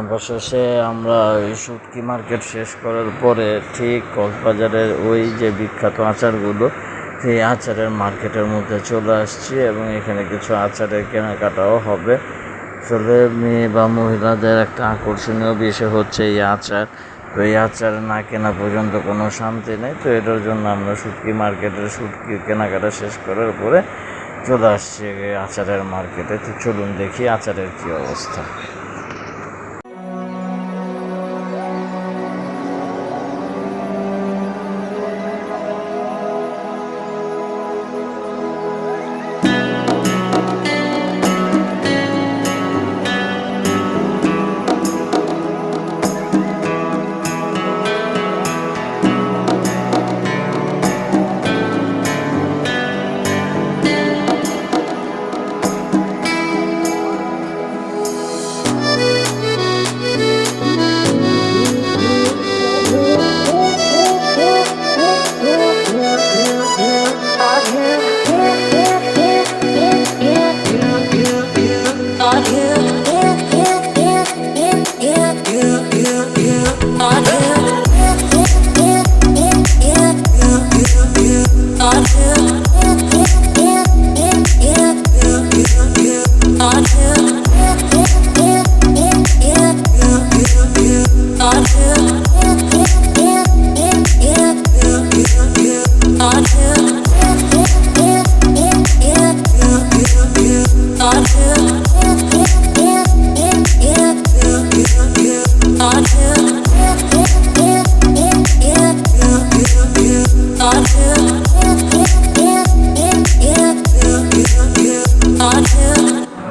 অবশেষে আমরা ওই শুটকি মার্কেট শেষ করার পরে ঠিক কক্সবাজারের ওই যে বিখ্যাত আচারগুলো, সেই আচারের মার্কেটের মধ্যে চলে আসছি এবং এখানে কিছু আচারের কেনাকাটাও হবে। আসলে মেয়ে বা মহিলাদের একটা আকর্ষণীয় বিষয় হচ্ছে এই আচার। তো এই আচার না কেনা পর্যন্ত কোনো শান্তি নেই। তো এটার জন্য আমরা শুটকি মার্কেটের শুটকি কেনাকাটা শেষ করার পরে চলে আসছি আচারের মার্কেটে। তো চলুন দেখি আচারের কী অবস্থা।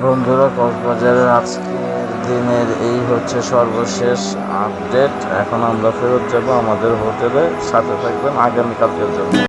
বন্ধুরা, কক্সবাজারের আজকের দিনের এই হচ্ছে সর্বশেষ আপডেট। এখন আমরা ফেরত যাব আমাদের হোটেলে। সাথে থাকবেন আগামীকালকের জন্য।